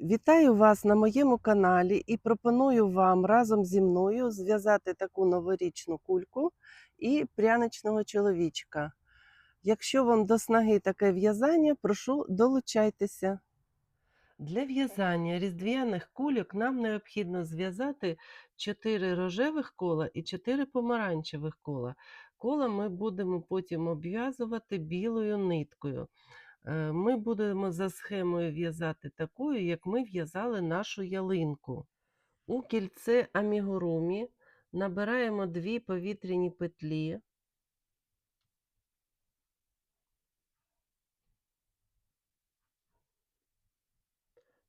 Вітаю вас на моєму каналі і пропоную вам разом зі мною зв'язати таку новорічну кульку і пряничного чоловічка. Якщо вам до снаги таке в'язання, прошу долучайтеся. Для в'язання різдвяних кульок нам необхідно зв'язати 4 рожевих кола і 4 помаранчевих кола. Кола ми будемо потім обв'язувати білою ниткою. Е, Ми будемо за схемою в'язати такою, як ми в'язали нашу ялинку. У кільце амігурумі набираємо дві повітряні петлі.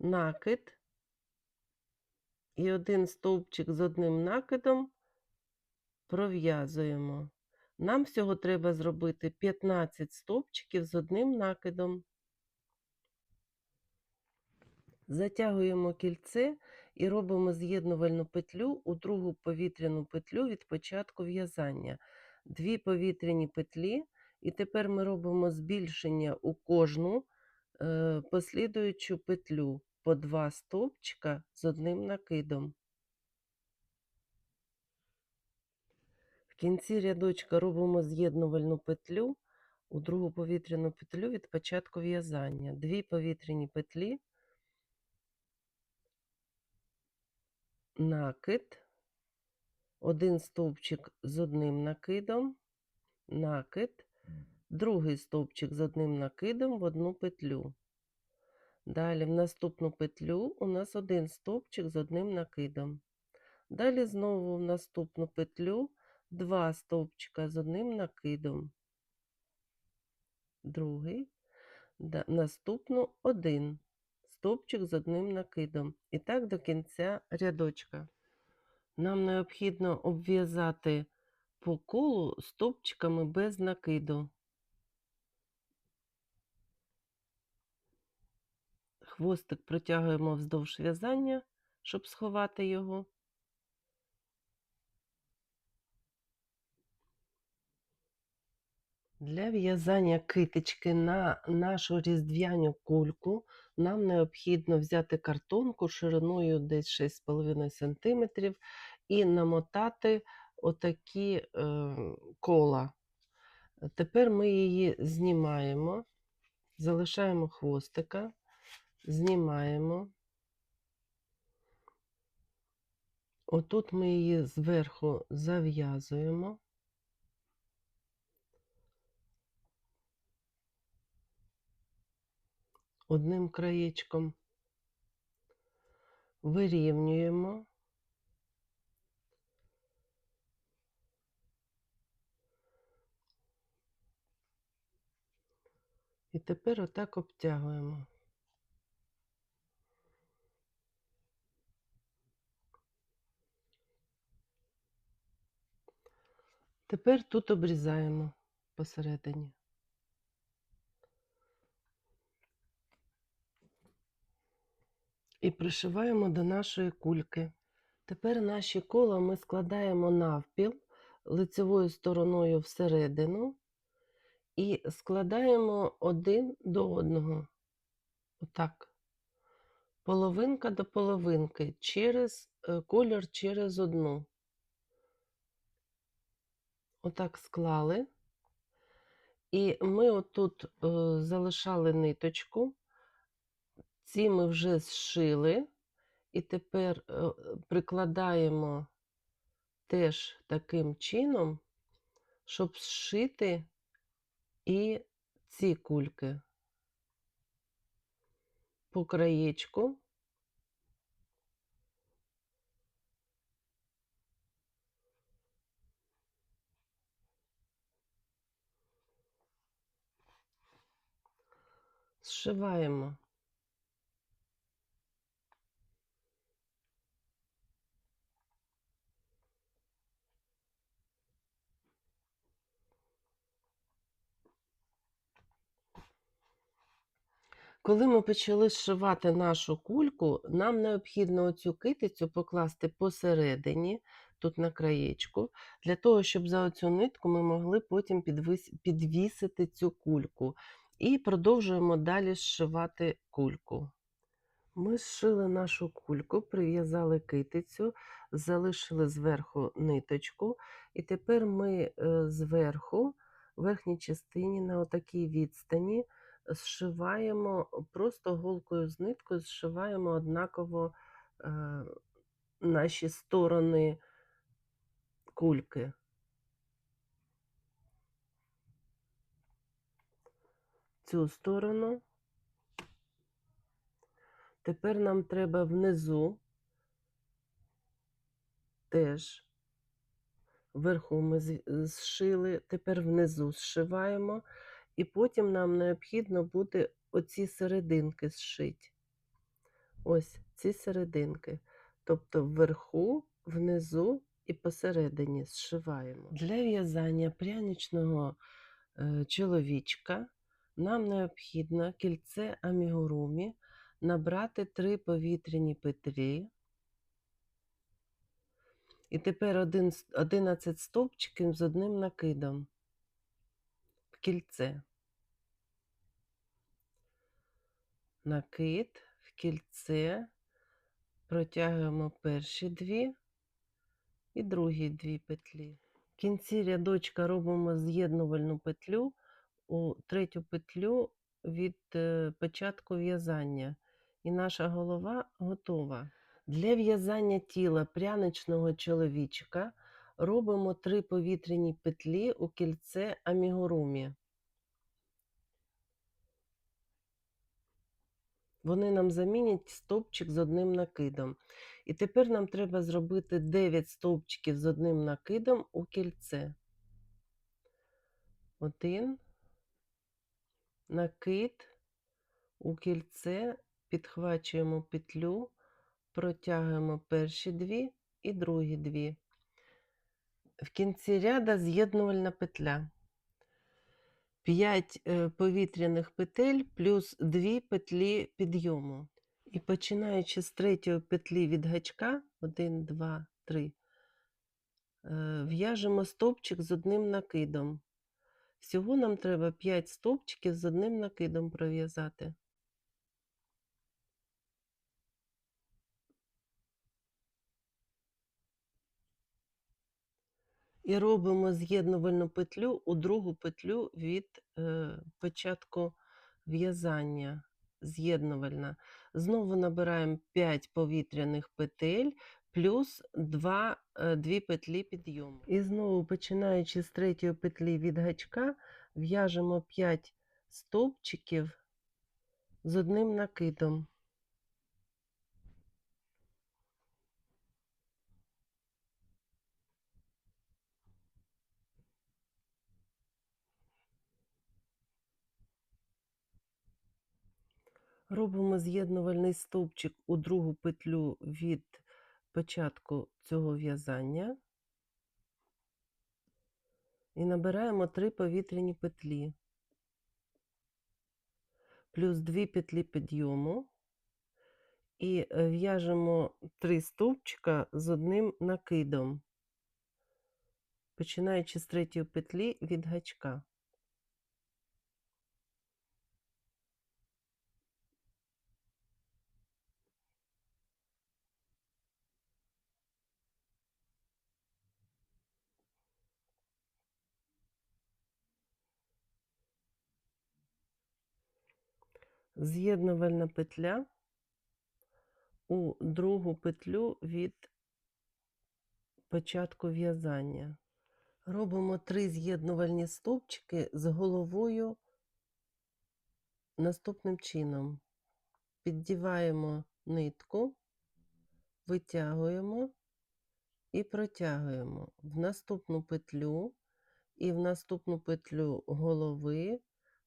накид і один стовпчик з одним накидом пров'язуємо. Нам всього треба зробити 15 стовпчиків з одним накидом. Затягуємо кільце і робимо з'єднувальну петлю у другу повітряну петлю від початку в'язання. Дві повітряні петлі, і тепер ми робимо збільшення у кожну е, послідуючу петлю по два стовпчика з одним накидом. Кінці рядочка робимо з'єднувальну петлю у другу повітряну петлю від початку в'язання. Дві повітряні петлі, накид, один стовпчик з одним накидом, накид, другий стовпчик з одним накидом в одну петлю. Далі в наступну петлю у нас один стовпчик з одним накидом. Далі знову в наступну петлю два стовпчика з одним накидом. Другий, наступну один стовпчик з одним накидом. І так до кінця рядочка. Нам необхідно обв'язати по колу стовпчиками без накиду. Хвостик протягуємо вздовж в'язання, щоб сховати його. Для в'язання китички на нашу різдвяну кульку нам необхідно взяти картонку шириною десь 6,5 см і намотати отакі е, кола. Тепер ми її знімаємо, залишаємо хвостика, знімаємо. Отут ми її зверху зав'язуємо. Одним краєчком, вирівнюємо. І тепер отак обтягуємо. Тепер тут обрізаємо посередині. І пришиваємо до нашої кульки. Тепер наші кола ми складаємо навпіл лицевою стороною всередину і складаємо один до одного. Отак. Половинка до половинки через е, колір через одну. Отак склали. І ми отут е, залишали ниточку. Ці ми вже зшили, і тепер е, прикладаємо теж таким чином, щоб зшити і ці кульки по краєчку. Зшиваємо. Коли ми почали зшивати нашу кульку, нам необхідно оцю китицю покласти посередині, тут на краєчку, для того, щоб за оцю нитку ми могли потім підвісити цю кульку. І продовжуємо далі зшивати кульку. Ми зшили нашу кульку, прив'язали китицю, залишили зверху ниточку, і тепер ми е, зверху, в верхній частині, на отакій відстані, зшиваємо просто голкою з ниткою, зшиваємо однаково е, наші сторони кульки. Цю сторону. Тепер нам треба внизу теж. Вверху ми зшили, тепер внизу зшиваємо, і потім нам необхідно буде оці серединки зшити. Ось ці серединки. Тобто вверху, внизу і посередині зшиваємо. Для в'язання пряничного е, чоловічка нам необхідно кільце амігурумі набрати три повітряні петлі. І тепер 11 стовпчиків з одним накидом в кільце. Накид в кільце, протягуємо перші дві і другі дві петлі. В кінці рядочка робимо з'єднувальну петлю у третю петлю від е, початку в'язання. І наша голова готова. Для в'язання тіла пряничного чоловічка робимо три повітряні петлі у кільце амігурумі. Вони нам замінять стовпчик з одним накидом. І тепер нам треба зробити 9 стовпчиків з одним накидом у кільце. Один накид у кільце, підхвачуємо петлю, протягуємо перші дві і другі дві. В кінці ряда з'єднувальна петля. 5 повітряних петель плюс 2 петлі підйому. І починаючи з третьої петлі від гачка, 1, 2, 3, в'яжемо стовпчик з одним накидом. Всього нам треба 5 стовпчиків з одним накидом пров'язати. І робимо з'єднувальну петлю у другу петлю від е, початку в'язання. З'єднувальна. Знову набираємо 5 повітряних петель плюс 2, 2 петлі підйому. І знову, починаючи з третьої петлі від гачка, в'яжемо 5 стовпчиків з одним накидом. Робимо з'єднувальний стовпчик у другу петлю від початку цього в'язання. І набираємо 3 повітряні петлі, плюс 2 петлі підйому. І е, в'яжемо 3 стовпчика з одним накидом, починаючи з третьої петлі від гачка. З'єднувальна петля у другу петлю від початку в'язання. Робимо три з'єднувальні стовпчики з головою наступним чином. Піддіваємо нитку, витягуємо і протягуємо в наступну петлю і в наступну петлю голови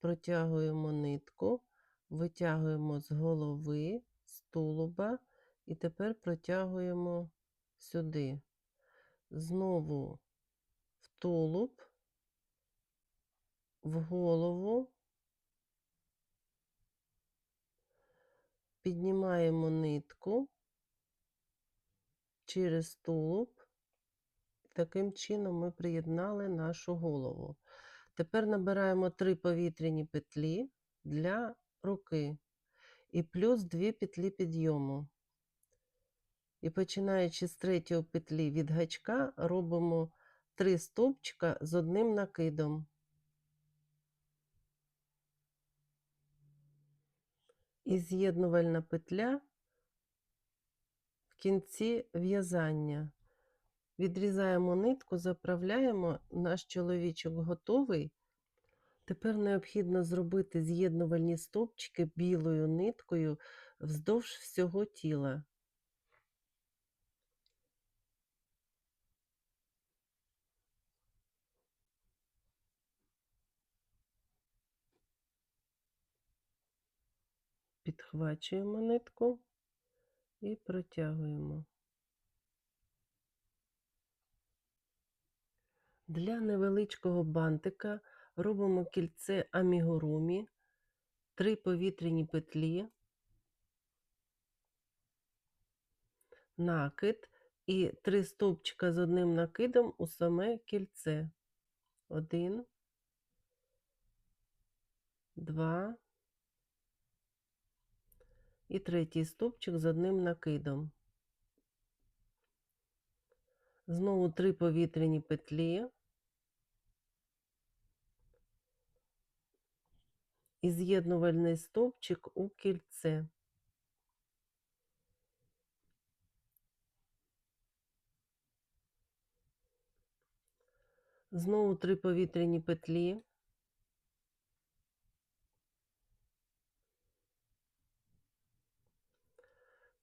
протягуємо нитку, витягуємо з голови, з тулуба і тепер протягуємо сюди. Знову в тулуб, в голову, піднімаємо нитку через тулуб. Таким чином ми приєднали нашу голову. Тепер набираємо три повітряні петлі для руки і плюс 2 петлі підйому. І починаючи з третьої петлі від гачка, робимо 3 стовпчика з одним накидом. І з'єднувальна петля в кінці в'язання. Відрізаємо нитку, заправляємо, наш чоловічок готовий. Тепер необхідно зробити з'єднувальні стовпчики білою ниткою вздовж всього тіла. Підхвачуємо нитку і протягуємо. Для невеличкого бантика робимо кільце амігурумі, 3 повітряні петлі, накид і 3 стовпчика з одним накидом у саме кільце. 1, 2 і третій стовпчик з одним накидом. Знову 3 повітряні петлі. І з'єднувальний стовпчик у кільце. Знову три повітряні петлі.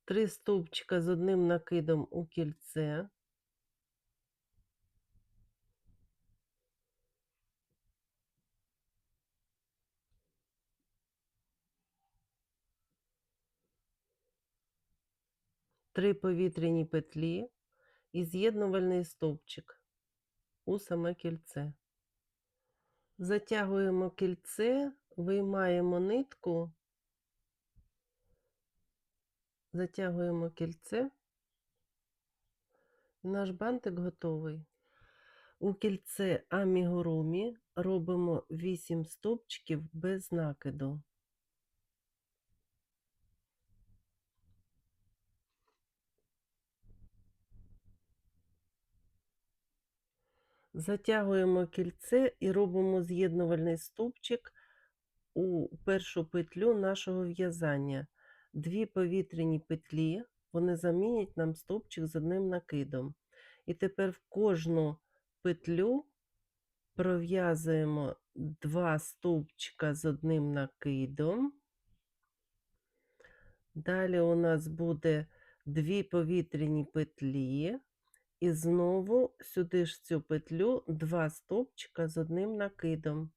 Три стовпчика з одним накидом у кільце. Три повітряні петлі і з'єднувальний стовпчик у саме кільце. Затягуємо кільце, виймаємо нитку, затягуємо кільце, наш бантик готовий. У кільце амігурумі робимо 8 стовпчиків без накиду. Затягуємо кільце і робимо з'єднувальний стовпчик у першу петлю нашого в'язання. Дві повітряні петлі, вони замінять нам стовпчик з одним накидом. І тепер в кожну петлю пров'язуємо два стовпчика з одним накидом. Далі у нас буде дві повітряні петлі. І знову сюди ж в цю петлю два стовпчика з одним накидом.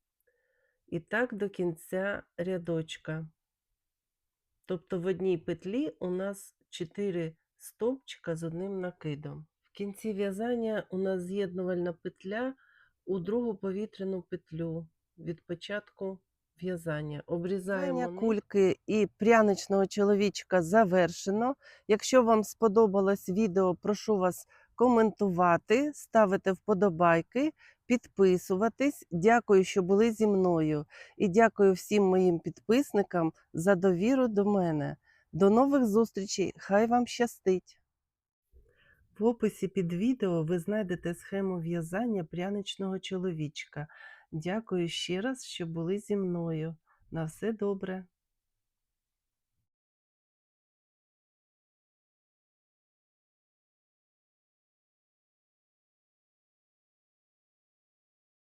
І так до кінця рядочка. Тобто в одній петлі у нас 4 стовпчика з одним накидом. В кінці в'язання у нас з'єднувальна петля у другу повітряну петлю від початку в'язання. Обрізаємо кульки і пряничного чоловічка завершено. Якщо вам сподобалось відео, прошу вас коментувати, ставити вподобайки, підписуватись. Дякую, що були зі мною. І дякую всім моїм підписникам за довіру до мене. До нових зустрічей! Хай вам щастить! В описі під відео ви знайдете схему в'язання пряничного чоловічка. Дякую ще раз, що були зі мною. На все добре!